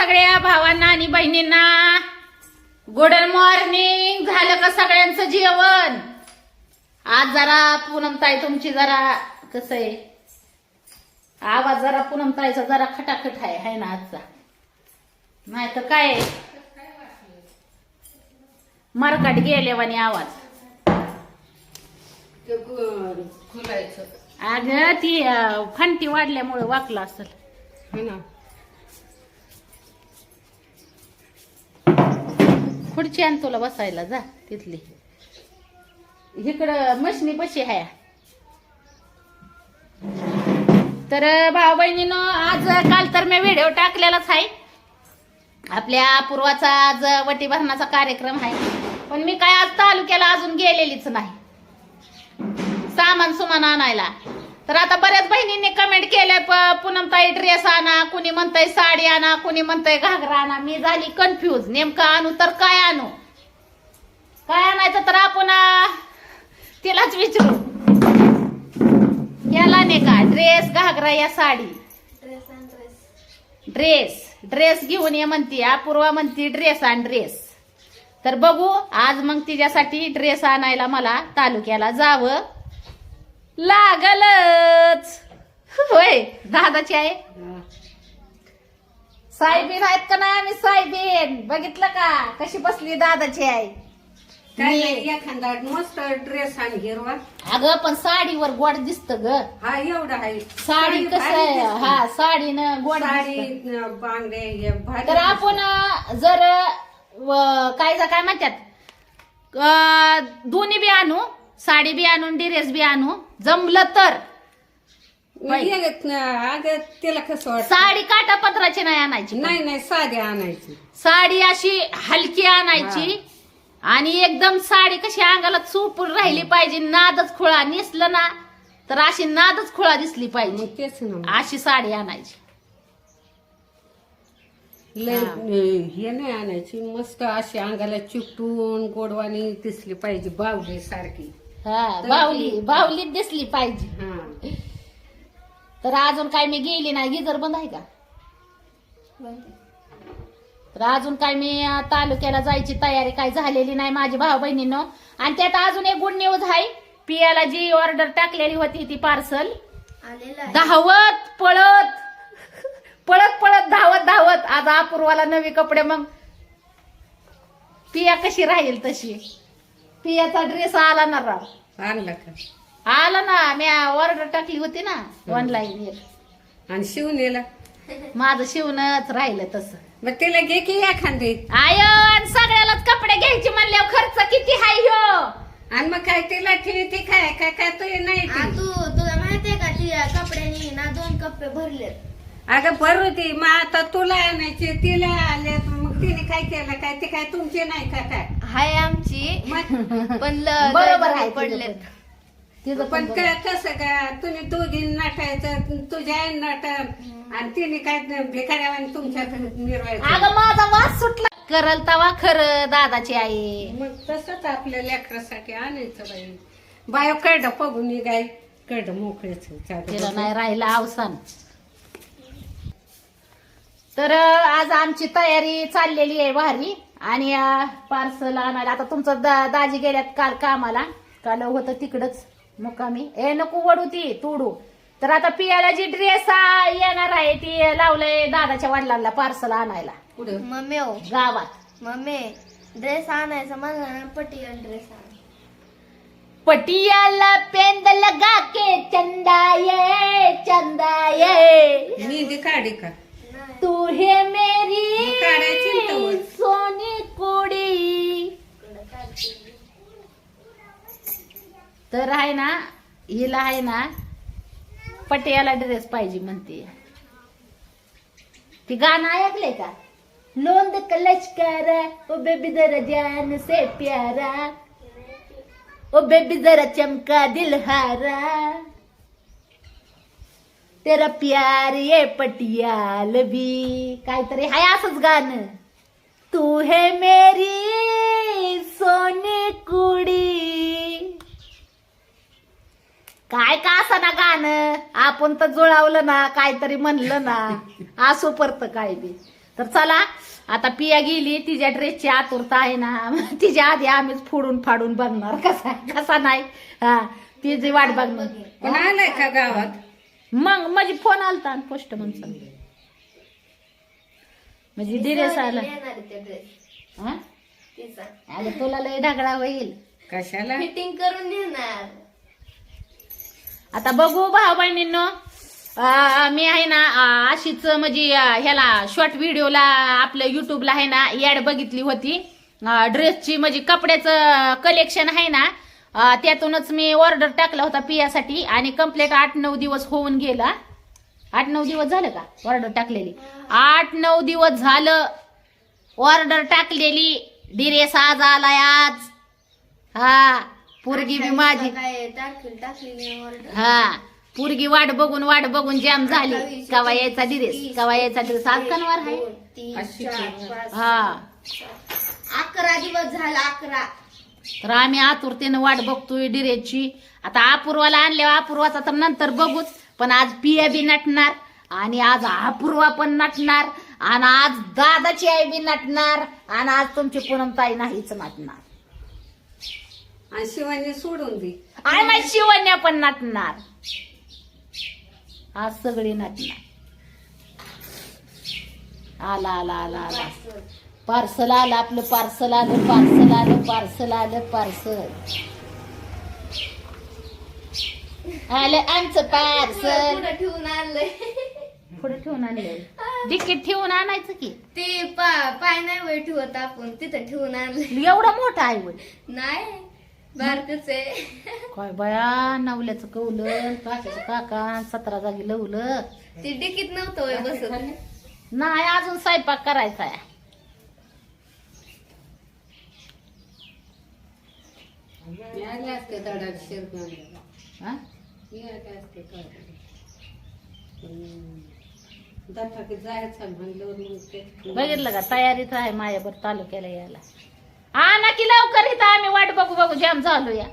सगळ्या भावांना आणि बहिणींना. गुड मॉर्निंग झालं का सगळ्यांचं जेवण? आज जरा पूनमताई तुमची जरा कसं आहे? आवाज जरा पूनमताईचा जरा खटाखट आहे हाय ना आजचा. नाही तर काय? मरकाट गेल्यावानी आवाज. अगं ती फंटी वाढल्यामुळे वाकलं असेल. खुर्ची आण तुला बसायला जा तिथली. इकडं मशनी बशी आहे तर भाऊ बहिणीनं आज काल तर मी व्हिडिओ टाकलेलाच आहे आपल्या पूर्वाचा आज वटी भरणाचा कार्यक्रम आहे पण मी काय आज तालुक्याला अजून गेलेलीच नाही. सामान सुमान आणायला. तर आता बऱ्याच बहिणींनी कमेंट केलंय प- पूनमताई ड्रेस आणा कुणी म्हणतंय साडी आणा कुणी म्हणतंय घागरा आणा. मी झाली कन्फ्यूज नेमकं आणू तर काय आणू? काय आणायचं तर आपण तिलाच विचारू. याला नाही का ड्रेस घागरा या साडी? ड्रेस ड्रेस घेऊन ये म्हणती अपूर्वा म्हणती ड्रेस आण ड्रेस तर बघू आज मग तिच्यासाठी ड्रेस आणायला मला तालुक्याला जावं. लागलच. होय दादाची आहे. साहेबीन आहेत का नाही आम्ही? साहेबीन. बघितलं का? कशी बसली दादाची आहे काय नाही, एखादा मस्त ड्रेस आणि हिरवा. अगं पण साडीवर गोड दिसत ग. हा एवढा आहे. साडी कसं भारी आहे? दिसते. हा साडीनं गोड साडी दिसतं. न, बांगडे हे भारी तर आपण अं, जर अं, काय जा काय म्हणतात? अं, दोन्ही बी आणू. साडी बी आणून ड्रेस बी आणू. जमलं तर. दिसते. न, अगं तिला कसं वाटत? साडी काटा पत्राची नाही आणायची. नाही नाही साधी आणायची. साडी अशी हलकी आणायची आणि एकदम साडी कशी अंगाला चोपून राहिली पाहिजे नादच खुळा नेसलं ना तर अशी नादच खुळा दिसली पाहिजे. मग तेच ना अशी साडी आणायची. लय हा. अं, हे नाही आणायची मस्त अशी अंगाला चिकटून गोडवानी दिसली पाहिजे बावली सारखी. हा बावली बावलीत दिसली पाहिजे. हा. तर अजून काय मी गेली नाही गिजर बंद आहे का? तर अजून काय मी अं, तालुक्याला जायची तयारी काय झालेली नाही माझी भाऊ बहिणीनं आणि त्यात अजून एक गुड न्यूज आहे. पियाला जी ऑर्डर टाकलेली होती ती पार्सल धावत पळत. पळत पळत धावत धावत. आज अपूर्वाला नवी कपडे मग. पिया कशी राहील तशी? पियाचा ड्रेस आला ना राव. आणला का? आला ना मी ऑर्डर टाकली होती ना ऑनलाईन आणि शिवणीला माझं शिवणच राहिलं तसं. मग तिला घे की एखादी. आय आणि सगळ्यालाच कपडे घ्यायचे म्हणल्यावर खर्च किती हाय ह्यो? आणि मग काय तिला ठेवी ती काय काय काय तू नाही आ, ती. तू तुला माहितीये का ती कपड्यांनी ना दोन कप्पे भरलेत. अगं बरं होती मग आता तुला आणायची तिला आले मग तिने काय केलं काय ते काय तुमचे नाही का काय? हाय आमची. पण ल- बरोबर आहे पडलेत. तिचं पण पण काय कसं का तुम्ही दोघी नटायचं तुझ्या आई नट आणि तिने काय भिकाऱ्यावानी तुमच्या मिरवायचं. अगं माझा वास सुटला. करल तवा खरं दादाची आई. मग तसंच आपल्या लेकरासाठी आणायचं बाई. बायो कड बघून गाय कड मोकळेच तिला नाही राहिला अवसान. तर अं, आज आमची तयारी चाललेली आहे भारी. आणि पार्सल आणायला आता तुमचं दा, दाजी गेल्यात काल कामाला. काल होतं तिकडच मुकामी ए नको वडू ती तोडू. तर आता पियाला जी ड्रेस येणार आहे ती लावलंय दादाच्या वडिलांना पार्सल आणायला. मम्मी हो गावात. मम्मी ड्रेस आणायचा म्हणला ना पटियाल ड्रेस आण. पटियाला पेंद लगा के चंदा ये चंदा ये मेहंदी काढी का? तू है मेरी. सोनी कुडी तर आहे ना हिला आहे ना पटियाला ड्रेस पाहिजे म्हणते. ती गाणं ऐकलंय का? नोंद कलचकारा ओ बेबी जरा जान से प्यारा. ओ बेबी जरा चमका दिलहारा तेरा प्यार ये पटियाल भी. काहीतरी हाय असंच गाणं. तू हे मेरी सोने कुडी. काय का असं ना गाणं? आपण तर जुळावलं ना काहीतरी म्हणलं ना. असो परत काय बी. तर चला आता पिया गेली तिच्या ड्रेसची आतुरता आहे ना. तिच्या आधी आम्हीच फोडून फाडून बघणार. कसा कसा नाही. हा तिची वाट बघणार. पण आलाय का गावात? मग म्हणजे फोन आलता पोस्ट म्हणचा म्हणजे दिरेस आला हा? अगं तुला लय ढगडा होईल. कशाला? फिटिंग करून नेणार आता बघू भाऊ बहिणींनो. मी आहे ना अशीच म्हणजे ह्याला शॉर्ट व्हिडिओला आपल्या युट्यूबला आहे ना ऍड बघितली होती. ड्रेसची म्हणजे कपड्याचं कलेक्शन आहे ना त्यातूनच मी ऑर्डर टाकला होता पियासाठी आणि कंप्लीट आठ नऊ दिवस होऊन गेला. आठ नऊ दिवस झालं का ऑर्डर टाकलेली? आठ नऊ दिवस झालं ऑर्डर टाकलेली. डिरेस आज आलाय आज. हा. पोरगी बी माझी. काय तारखेला टाकलेली ऑर्डर हा पोरगी वाट बघून वाट बघून जाम झाली. कवा यायचा दिरेस कवा यायचा दिरेस आज कनवार आहे. तीन अशी चार काय? पाच हा. अकरा दिवस झाला अकरा. तर आम्ही आतुरतेनं वाट बघतोय डिरेसची आता अपूर्वाला आणल्यावर अपूर्वाचा तर नंतर बघूच पण आज पिया बी नटणार आणि आज अपूर्वा पण नटणार आणि आज दादाची आई बी नटणार आणि आज तुमची पूनम ताई नाहीच नटणार. आणि शिवानी सोडून दे. आणि माझी शिवण्या पण नटणार. आज सगळी नटणार. आला आला आला आला. पार्सल आलं आपलं पार्सल आलं पार्सल आलं पार्सल आलं पार्सल. आलं आमचं पार्सल. पुढे ठेवून आणलंय. पुढे ठेवून आणलं डिकीट ठेवून आणायचं की? ते पा- पाय नाही वर ठेवत आपण तिथं ठेवून आणलंय. एवढं मोठं आहे वय. नाही. बारकच आहे. काय बया नवल्याचं कवलं काकाचं काका सतरा जागी लवलं. ते डिकीत नव्हतं वय बसत. नाही अजून स्वयंपाक करायचा आहे. मिळाले असते दडात शिरगावला हा? मिळाले असते काय दत्ताकी जायचं म्हणल्यावर मग ते बघितलं का? तयारीत आहे मायाभर तालुक्याला यायला. हा ना की लवकर इथं आम्ही वाट बघू बघू जाम झालो या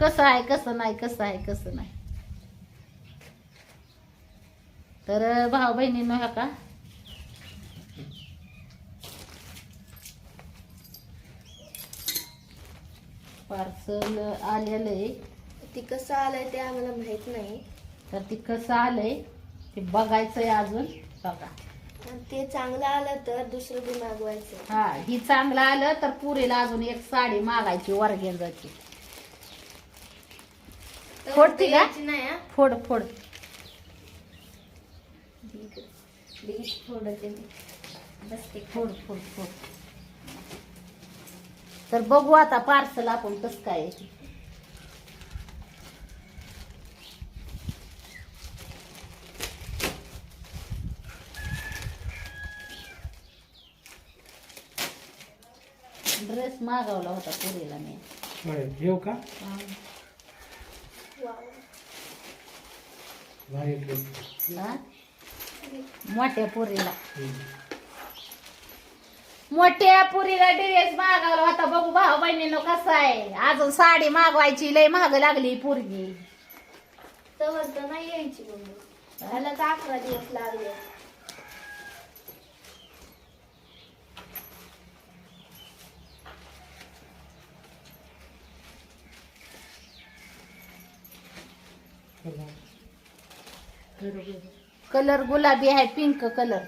कसं आहे कसं नाही कसं आहे कसं नाही. तर भाऊ बहिणींनो ह्या का? पार्सल आलेलं आहे. ती कसं आलंय ते आम्हाला माहीत नाही. तर ते कसं आलंय ते बघायचंय अजून. बघा. आणि ते चांगलं आलं तर दुसरं बी मागवायचं हा ही चांगलं आलं तर पुरीला अजून एक साडी मागायची वरगेंजाची तर फोडती का? द्यायची नाही हा. फोड फोड लगेच फोडते मी. बसते फोड फोड फोड तर बघू आता पार्सल आपण कसं काय आहे ते. ड्रेस मागवला होता पुरीला मी येऊ का वाव. भारी ड्रेस. हा? मोठ्या पुरीला हम्म. मोठ्या पुरीला ड्रेस मागवला होता बघू भाऊ बहिणीनं कसं आहे अजून साडी मागवायची लय महाग लागली पोरगी तवर तर नाही यायची मम्मी त्याला तर अकरा दिवस लागले कलर गुलाबी आहे पिंक कलर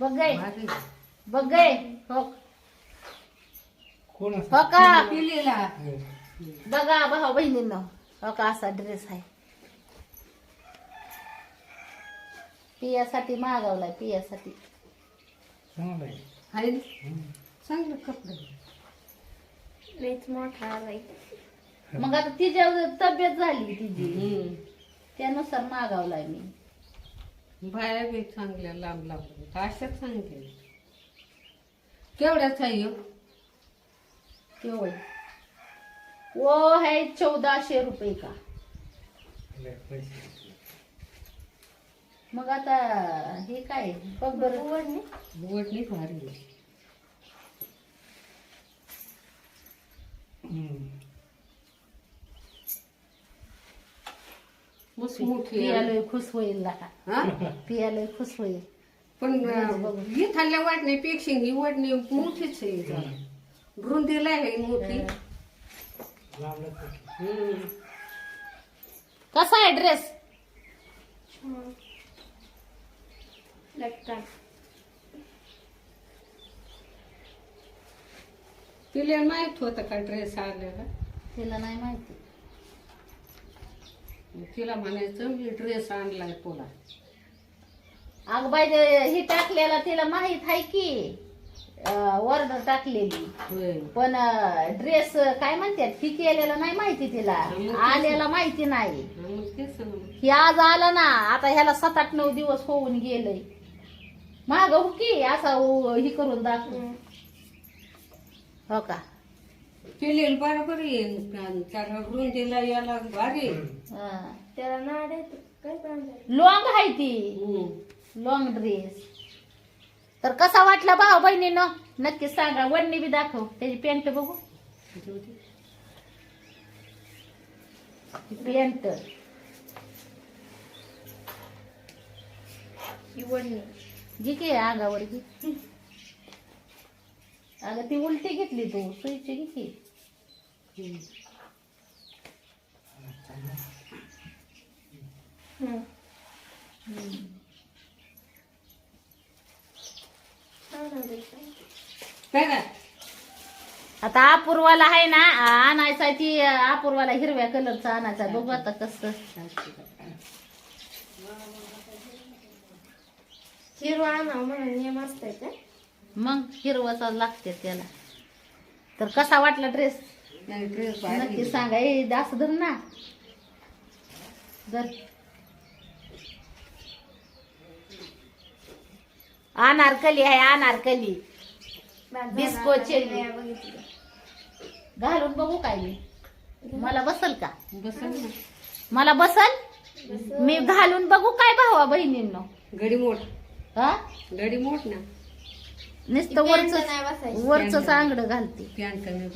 बघ. बघ हो. कोण हो का? पिलीला. असं बघा भाऊ बहिणींनो. हो का असा ड्रेस आहे. पियासाठी मागवलाय पियासाठी? चांगलं कपडे. लईच मोठा आलाय मग आता तिच्या तब्येत झाली तिची. त्यानुसार मागवलाय मी. बाया बी चांगल्या लांब लांब अशाच सांगते. केवढ्याच आहे ह्यो? केवळ वो है चौदाशे रुपये का. मग आता हे काय? बघ बरं. वडली भारी आहे. हम्म. मस्त मोठी आहे. पियालोय खुश होईल लाका हा? पियालोय खुश होईल. पण ही वाटण्यापेक्षा ही वाटणी मोठीच आहे. जरा. रुंदीला आहे मोठी. हम्म. कसा आहे ड्रेस? लटकन तिला माहीत होतं का ड्रेस आलेला? तिला नाही माहिती. तिला म्हणायचं मी ड्रेस आणलाय तुला. अग बाई ते हे टाकलेला तिला माहीत आहे की ऑर्डर टाकलेली. होय. पण ड्रेस काय म्हणतात? ही केलेला नाही माहिती तिला. आलेला माहिती नाही. हा, मग तेच ना. ही आज आला ना आता ह्याला सात आठ नऊ दिवस होऊन गेलंय. माग हो की असा हो- ही करून दाखव. हो का? केलेलं बरोबर येईल आणि त्याला रुंदीला याला भारी हं. त्याला नाड येतो काय पाहिजे लॉंग आहे ती. हम्म. Long dress. तर कसा वाटला भाऊ बहिणीनं? नक्की सांगा. वडणी बी दाखव. त्याची पॅन्ट बघू. जाऊ दे. पॅन्ट जी की अंगावर घे अगं ती उलटी घेतली तू सुईची घे की हम्म. छान आहे काय काय? आता अपूर्वाला आहे ना आणायचा ती अपूर्वाला हिरव्या कलरचा आणायचा बघू आता कसं हिरवा आणा म्हणून नियम असतंय का मग हिरवाचा लागते त्याला. तर कसा वाटला ड्रेस नक्की सांगा. ए जास्त धर ना. धर. अनारकली आहे अनारकली. डिस्को चेली. घालून बघू काय मी. मला बसल का? बसल मला बसल? मी घालून बघू काय भावा बहिणींनो. गडी मोठ. हा? गडी मोठ ना. नुसतं वरच नाही बसायची. वरच चांगलं घालते. पॅन्ट हे.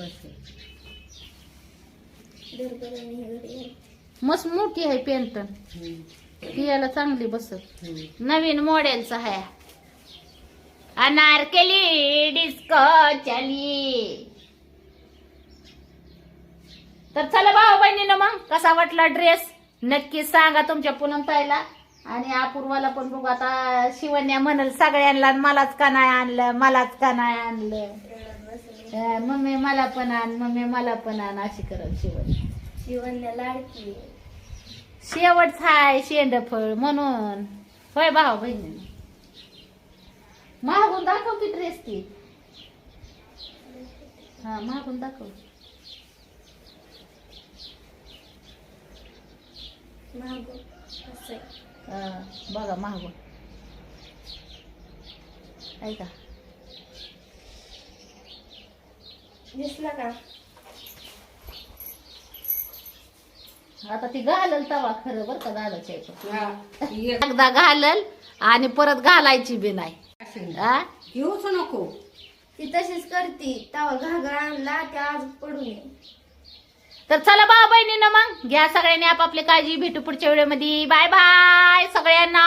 मस्त मोठी आहे पॅन्ट हम्म. ती याला चांगली बसत. हम्म. नवीन मॉडेलचा आहे. अनारकली डिस्को चली तर चला भाऊ बहिणीनं मग कसा वाटला ड्रेस नक्की सांगा तुमच्या पूनम ताईला. आणि अपूर्वाला पण बघू आता शिवण्या म्हणल सगळ्यांना मलाच का नाही आणलं मलाच का नाही आणलं? मम्मी मला पण आण मम्मी मला पण आण अशी करत शिवण्या. शिवण्या लाडकी आहे. शेवट हाय शेंडफळ म्हणून. होय भाऊ बहिणी. मागून दाखव की ड्रेस ती. हा मागून दाखव. हा, बघा मागून. ऐका दिसला का? आता ती घालल तवा खरं बरं का ये. एकदा घालल आणि परत घालायची बी नाही. हा? घेऊच नको. ती तशीच करती. तवा घागरा आणला त्या आज पडू नये तर चला बा बहिणीनं मग. घ्या सगळ्यांनी आपापली काळजी. भेटू पुढच्या व्हिडिओमध्ये. बाय बाय सगळ्यांना.